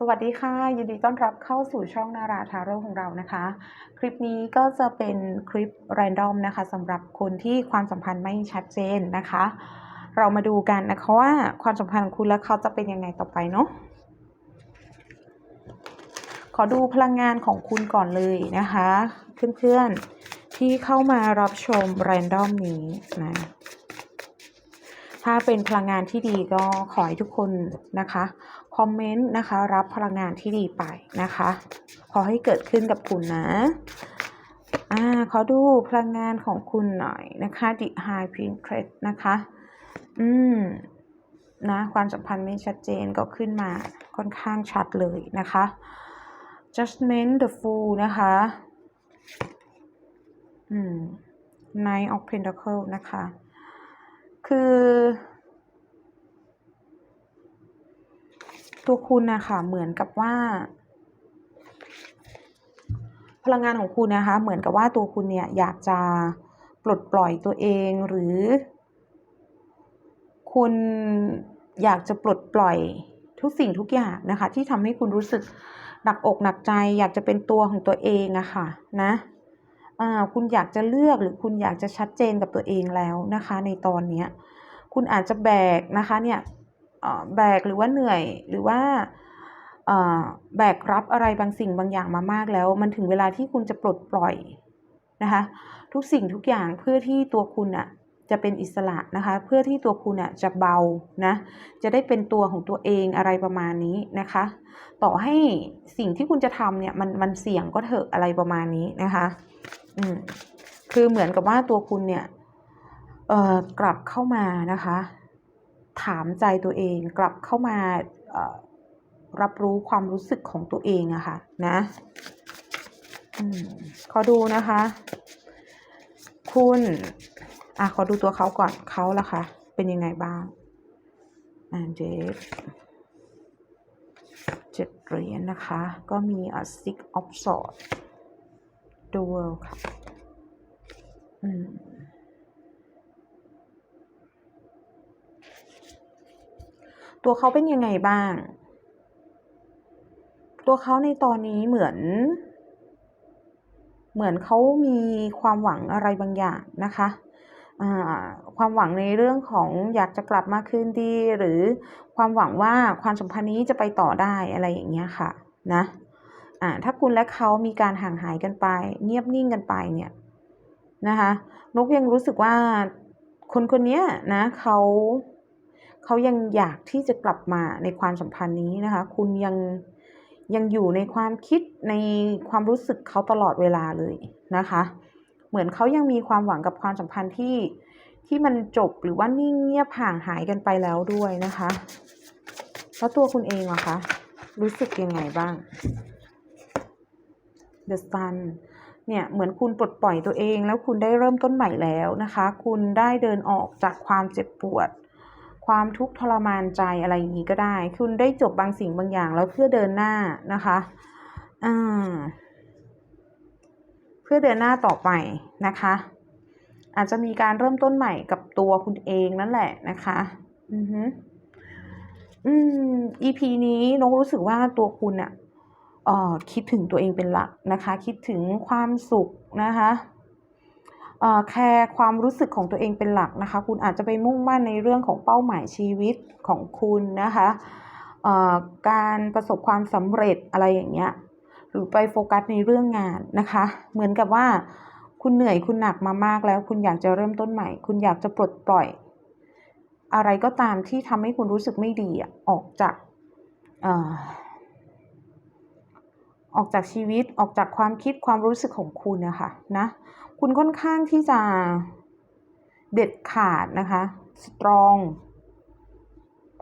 สวัสดีค่ะ ยินดีต้อนรับเข้าสู่ช่องนาราทาโร่ของเรานะคะ คลิปนี้ก็จะเป็นคลิป r รนดอมนะคะสำหรับคนที่ความสัมพันธ์ไม่ชัดเจนนะคะ เรามาดูกันนะคะว่าความสัมพันธ์ของคุณและเขาจะเป็นยังไงต่อไปเนาะขอดูพลังงานของคุณก่อนเลยนะคะ เพื่อนๆที่เข้ามารับชม r รนดอมนี้นะถ้าเป็นพลังงานที่ดีก็ขอให้ทุกคนนะคะ คอมเมนต์นะคะ รับพลังงานที่ดีไปนะคะ ขอให้เกิดขึ้นกับคุณนะอ่าขอดูพลังงานของคุณหน่อยนะคะ The High Princess นะคะ อืมนะความสัมพันธ์ไม่ชัดเจนก็ขึ้นมาค่อนข้างชัดเลยนะคะ Judgment the Fool นะคะ อืม Knight of Pentacle นะคะ คือ ตัวคุณนะคะเหมือนกับว่า พลังงานของคุณนะคะ เหมือนกับว่าตัวคุณเนี่ยอยากจะปลดปล่อยตัวเองหรือ คุณอยากจะปลดปล่อยทุกสิ่งทุกอย่างนะคะ ที่ทำให้คุณรู้สึกหนักอกหนักใจ อยากจะเป็นตัวของตัวเองอะค่ะนะคุณอยากจะเลือกหรือคุณอยากจะชัดเจนกับตัวเองแล้วนะคะ ในตอนเนี้ย คุณอาจจะแบกนะคะเนี่ย แบกหรือว่าเหนื่อยหรือว่าแบกรับอะไรบางสิ่งบางอย่างมามากแล้ว มันถึงเวลาที่คุณจะปลดปล่อยนะคะทุกสิ่งทุกอย่างเพื่อที่ตัวคุณอะจะเป็นอิสระนะคะ เพื่อที่ตัวคุณอะจะเบานะจะได้เป็นตัวของตัวเองอะไรประมาณนี้นะคะ ต่อให้สิ่งที่คุณจะทำเนี่ยมันมันเสี่ยงก็เถอะอะไรประมาณนี้นะคะอืมคือเหมือนกับว่าตัวคุณเนี่ยเอ่อกลับเข้ามานะคะ ถามใจตัวเองกลับเข้ามารับรู้ความรู้สึกของตัวเองอะค่ะนะอขอดูนะคะ คุณอะขอดูตัวเขาก่อนเขาล่ะคะเป็นยังไงบ้างอ่าเจเจ็ดเหรียญนะคะ ก็มีอะ six of swords duel ค่ะ อืม ตัวเขาเป็นยังไงบ้าง ตัวเขาในตอนนี้เหมือน เหมือนเขามีความหวังอะไรบางอย่างนะคะความหวังในเรื่องของอยากจะกลับมาคืนดี หรือความหวังว่าความสัมพันธ์นี้จะไปต่อได้อะไรอย่างเงี้ยค่ะนะะถ้าคุณและเขามีการห่างหายกันไป เงียบนิ่งกันไปเนี่ยนะคะนกยังรู้สึกว่าคนคนนี้นะเขา เขายังอยากที่จะกลับมาในความสัมพันธ์นี้นะคะ คุณยังยังอยู่ในความคิดในความรู้สึกเขาตลอดเวลาเลยนะคะ เหมือนเขายังมีความหวังกับความสัมพันธ์ที่ที่มันจบหรือว่านิ่งเงียบห่างหายกันไปแล้วด้วยนะคะ แล้วตัวคุณเองอะคะรู้สึกยังไงบ้าง The Sun เนี่ยเหมือนคุณปลดปล่อยตัวเองแล้วคุณได้เริ่มต้นใหม่แล้วนะคะ คุณได้เดินออกจากความเจ็บปวด ความทุกข์ทรมานใจอะไรอย่างนี้ก็ได้ คุณได้จบบางสิ่งบางอย่างแล้วเพื่อเดินหน้านะคะอ่าเพื่อเดินหน้าต่อไปนะคะ อาจจะมีการเริ่มต้นใหม่กับตัวคุณเองนั่นแหละนะคะ อือฮึอืม EP นี้น้องรู้สึกว่าตัวคุณอะเอ่อคิดถึงตัวเองเป็นหลักนะคะ คิดถึงความสุขนะคะ แคร์ความรู้สึกของตัวเองเป็นหลักนะคะ คุณอาจจะไปมุ่งมั่นในเรื่องของเป้าหมายชีวิตของคุณนะคะการประสบความสำเร็จอะไรอย่างเงี้ยหรือไปโฟกัสในเรื่องงานนะคะ เหมือนกับว่าคุณเหนื่อยคุณหนักมามากแล้ว คุณอยากจะเริ่มต้นใหม่ คุณอยากจะปลดปล่อย อะไรก็ตามที่ทำให้คุณรู้สึกไม่ดีออกจาก ออกจากชีวิตออกจากความคิดความรู้สึกของคุณนะคะนะคุณค่อนข้างที่จะเด็ดขาดนะคะสตรอง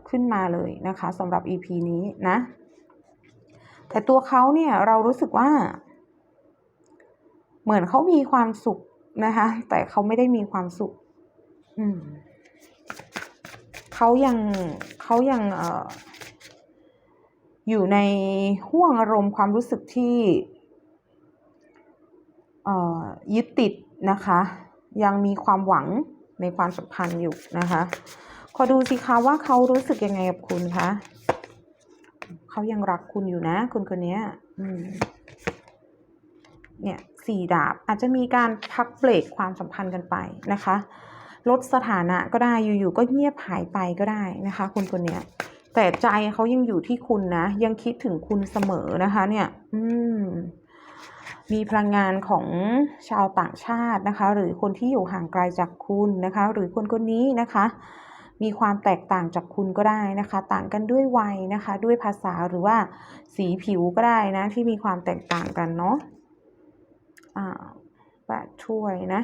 ขึ้นมาเลยนะคะสำหรับ EP นี้นะ แต่ตัวเขาเนี่ยเรารู้สึกว่า เหมือนเขามีความสุขนะคะ แต่เขาไม่ได้มีความสุข อืมเขายังเขายังเอ่อ อยู่ในห่วงอารมณ์ความรู้สึกที่ยึดติดนะคะ ยังมีความหวังในความสัมพันธ์อยู่นะคะขอดูสิคะว่าเขารู้สึกยังไงกับคุณคะเขายังรักคุณอยู่นะคนคนนี้เนี่ยสี่ดาบอาจจะมีการพักเบรกความสัมพันธ์กันไปนะคะ ลดสถานะก็ได้อยู่ๆก็เงียบหายไปก็ได้นะคะคนคนนี้ แต่ใจเขายังอยู่ที่คุณนะ ยังคิดถึงคุณเสมอนะคะ เนี่ย อืม มีพลังงานของชาวต่างชาตินะคะ หรือคนที่อยู่ห่างไกลจากคุณนะคะ หรือคนคนนี้นะคะ มีความแตกต่างจากคุณก็ได้นะคะ ต่างกันด้วยวัยนะคะ ด้วยภาษาหรือว่าสีผิวก็ได้นะ ที่มีความแตกต่างกันเนาะอ่าแปดถ้วยนะ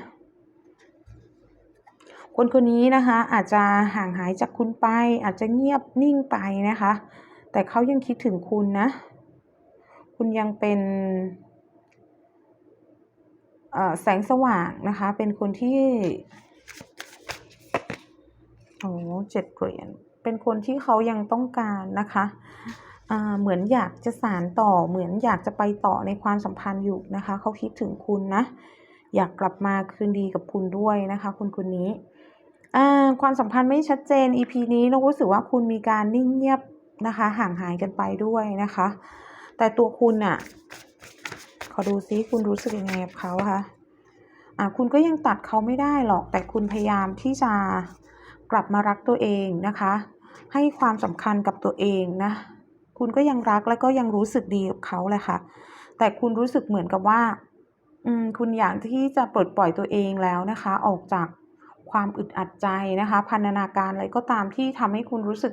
คนคนนี้นะคะอาจจะห่างหายจากคุณไป อาจจะเงียบนิ่งไปนะคะ แต่เขายังคิดถึงคุณนะ คุณยังเป็นแสงสว่างนะคะ เป็นคนที่โอ้เจ็ดเหรียญเป็นคนที่เขายังต้องการนะคะเหมือนอยากจะสานต่อเหมือนอยากจะไปต่อในความสัมพันธ์อยู่นะคะ เขาคิดถึงคุณนะ อยากกลับมาคืนดีกับคุณด้วยนะคะ คุณคนนี้ ความสัมพันธ์ไม่ชัดเจน EP นี้เรารู้สึกว่าคุณมีการนิ่งเงียบนะคะ ห่างหายกันไปด้วยนะคะ แต่ตัวคุณอะขอดูซิคุณรู้สึกยังไงกับเขาคะอ่าคุณก็ยังตัดเขาไม่ได้หรอก แต่คุณพยายามที่จะกลับมารักตัวเองนะคะ ให้ความสำคัญกับตัวเองนะ คุณก็ยังรักแล้วก็ยังรู้สึกดีกับเขาแหละค่ะ แต่คุณรู้สึกเหมือนกับว่า อืม คุณอยากที่จะปลดปล่อยตัวเองแล้วนะคะ ออกจาก ความอึดอัดใจนะคะ พันธนาการอะไรก็ตามที่ทำให้คุณรู้สึก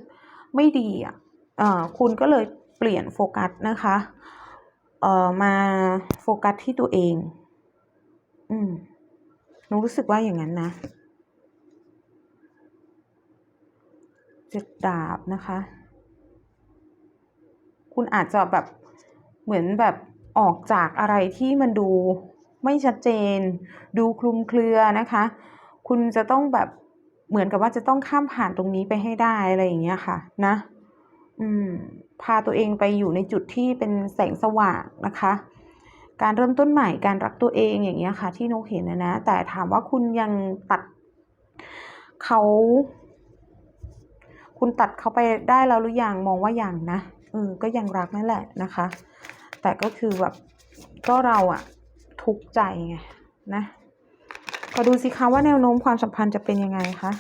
ไม่ดีอะคุณก็เลยเปลี่ยนโฟกัสนะคะเออมาโฟกัสที่ตัวเอง อืมหนูรู้สึกว่าอย่างนั้นนะเจ็ดดาบนะคะ คุณอาจจะแบบเหมือนแบบออกจากอะไรที่มันดูไม่ชัดเจน ดูคลุมเครือนะคะ คุณจะต้องแบบเหมือนกับว่าจะต้องข้ามผ่านตรงนี้ไปให้ได้อะไรอย่างเงี้ยค่ะ นะ อืม พาตัวเองไปอยู่ในจุดที่เป็นแสงสว่างนะคะ การเริ่มต้นใหม่การรักตัวเองอย่างเงี้ยค่ะ ที่นกเห็นนะนะ แต่ถามว่าคุณยังตัดเขาคุณตัดเขาไปได้แล้วหรือยังมองว่ายังนะเออก็ยังรักนั่นแหละนะคะ แต่ก็คือแบบก็เราอะทุกข์ใจไงนะ ขอดูสิคะว่าแนวโน้มความสัมพันธ์จะเป็นยังไงคะ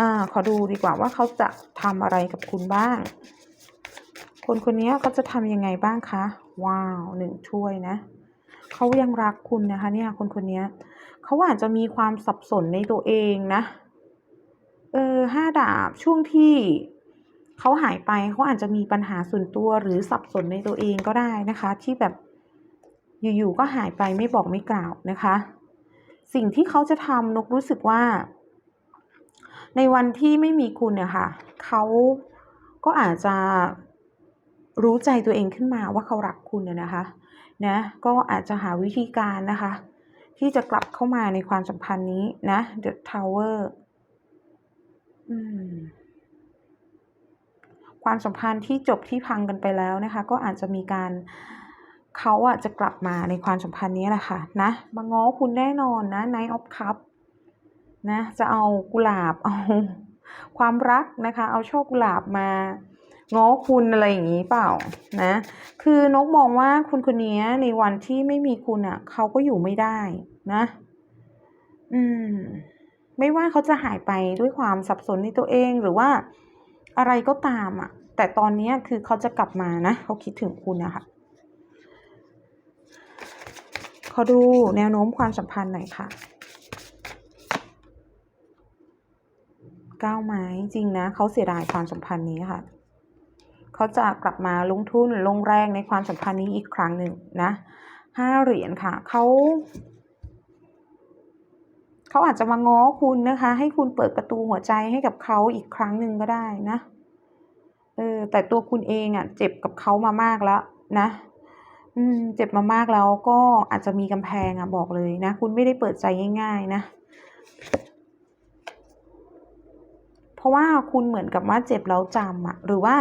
อ่าขอดูดีกว่าว่าเขาจะทำอะไรกับคุณบ้าง คนคนนี้เขาจะทำยังไงบ้างคะ ว้าวหนึ่งถ้วยนะ เขายังรักคุณนะคะ เนี่ย คนคนนี้เขาอาจจะมีความสับสนในตัวเองนะ เออห้าดาบช่วงที่เขาหายไปเขาอาจจะมีปัญหาส่วนตัวหรือสับสนในตัวเองก็ได้นะคะ ที่แบบอยู่ๆก็หายไปไม่บอกไม่กล่าวนะคะ สิ่งที่เขาจะทำนกรู้สึกว่า ในวันที่ไม่มีคุณเนี่ยค่ะเขาก็อาจจะรู้ใจตัวเองขึ้นมาว่าเขารักคุณนะนะคะนะก็อาจจะหาวิธีการนะคะ ที่จะกลับเข้ามาในความสัมพันธ์นี้นะ The Tower อืมความสัมพันธ์ที่จบที่พังกันไปแล้วนะคะ ก็อาจจะมีการ เขาอะจะกลับมาในความสัมพันธ์นี้แหละค่ะนะมาง้อคุณแน่นอนนะ Knight of Cup นะจะเอากุหลาบเอาความรักนะคะ เอาโช่อกุหลาบมาง้อคุณอะไรอย่างนี้เปล่านะ คือนกมองว่าคุณคนนี้ในวันที่ไม่มีคุณอะเขาก็อยู่ไม่ได้นะ อืม ไม่ว่าเขาจะหายไปด้วยความสับสนในตัวเองหรือว่าอะไรก็ตามอะแต่ตอนนี้คือเขาจะกลับมานะ เขาคิดถึงคุณนะคะ ขอดูแนวโน้มความสัมพันธ์หน่อยค่ะก้าวไม้จริงนะเขาเสียดายความสัมพันธ์นี้ค่ะเขาจะกลับมาลงทุนลงแรงในความสัมพันธ์นี้อีกครั้งหนึ่งนะห้าเหรียญค่ะเขาเขาอาจจะมาง้อคุณนะคะ ให้คุณเปิดประตูหัวใจให้กับเขาอีกครั้งหนึ่งก็ได้นะเออแต่ตัวคุณเองอะ่ะ เจ็บกับเขามามากแล้วนะ อืม เจ็บมามากแล้วก็อาจจะมีกำแพงอะบอกเลยนะ คุณไม่ได้เปิดใจง่าย ๆ นะ เพราะว่าคุณเหมือนกับว่าเจ็บแล้วจำอะหรือว่า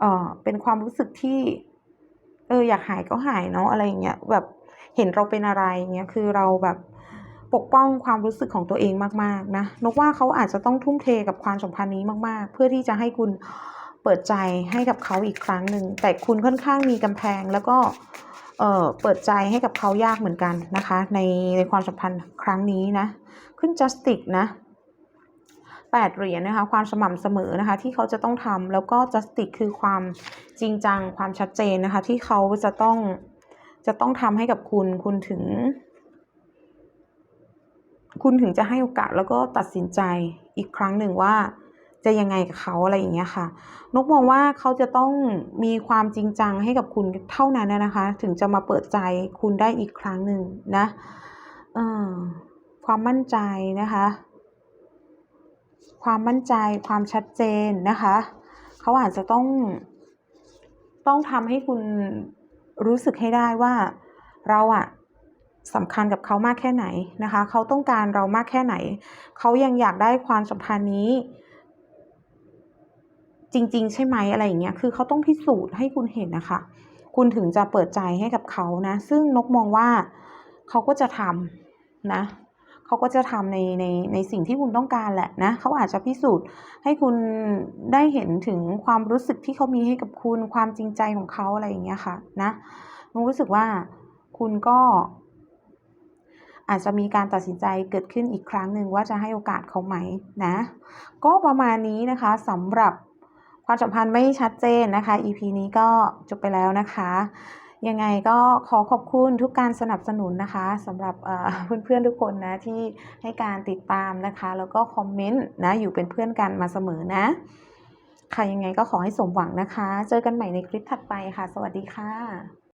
เออเป็นความรู้สึกที่ เออ อยากหายก็หายเนาะอะไรอย่างเงี้ยแบบเห็นเราเป็นอะไรเงี้ยคือเราแบบปกป้องความรู้สึกของตัวเองมาก ๆ นะนกว่าเขาอาจจะต้องทุ่มเทกับความสัมพันธ์นี้มาก ๆ เพื่อที่จะให้คุณ เปิดใจให้กับเขาอีกครั้งหนึ่งแต่คุณค่อนข้างมีกำแพงแล้วก็เอ่อเปิดใจให้กับเขายากเหมือนกันนะคะ ในในความสัมพันธ์ครั้งนี้นะ ขึ้น justice นะแปดเหรียญนะคะ ความสม่ำเสมอนะคะ ที่เขาจะต้องทำแล้วก็ justice คือความจริงจังความชัดเจนนะคะ ที่เขาจะต้องจะต้องทำให้กับคุณคุณถึง คุณถึงจะให้โอกาสแล้วก็ตัดสินใจอีกครั้งหนึ่งว่า จะยังไงกับเขาอะไรอย่างเงี้ยค่ะ นกมองว่าเขาจะต้องมีความจริงจังให้กับคุณเท่านั้นนะคะ ถึงจะมาเปิดใจคุณได้อีกครั้งหนึ่งนะความมั่นใจนะคะ ความมั่นใจความชัดเจนนะคะ เขาอาจจะต้อง ต้องทำให้คุณรู้สึกให้ได้ว่าเราอะสำคัญกับเขามากแค่ไหนนะคะ เขาต้องการเรามากแค่ไหน เขายังอยากได้ความสัมพันธ์นี้ จริง ๆ ใช่ไหมอะไรอย่างเงี้ยคือเขาต้องพิสูจน์ให้คุณเห็นนะคะ คุณถึงจะเปิดใจให้กับเขานะ ซึ่งนกมองว่าเขาก็จะทำนะเขาก็จะทำในในในสิ่งที่คุณต้องการแหละนะเขาอาจจะพิสูจน์ให้คุณได้เห็นถึงความรู้สึกที่เขามีให้กับคุณความจริงใจของเขาอะไรอย่างเงี้ยค่ะนะนกรู้สึกว่าคุณก็ อาจจะมีการตัดสินใจเกิดขึ้นอีกครั้งหนึ่งว่าจะให้โอกาสเขาไหมนะ ก็ประมาณนี้นะคะสำหรับ ความสัมพันธ์ไม่ชัดเจนนะคะ EP นี้ก็จบไปแล้วนะคะ ยังไงก็ขอขอบคุณทุกการสนับสนุนนะคะสำหรับเพื่อนๆทุกคนนะที่ให้การติดตามนะคะ แล้วก็คอมเมนต์นะอยู่เป็นเพื่อนกันมาเสมอนะ ค่ะยังไงก็ขอให้สมหวังนะคะ เจอกันใหม่ในคลิปถัดไปค่ะ สวัสดีค่ะ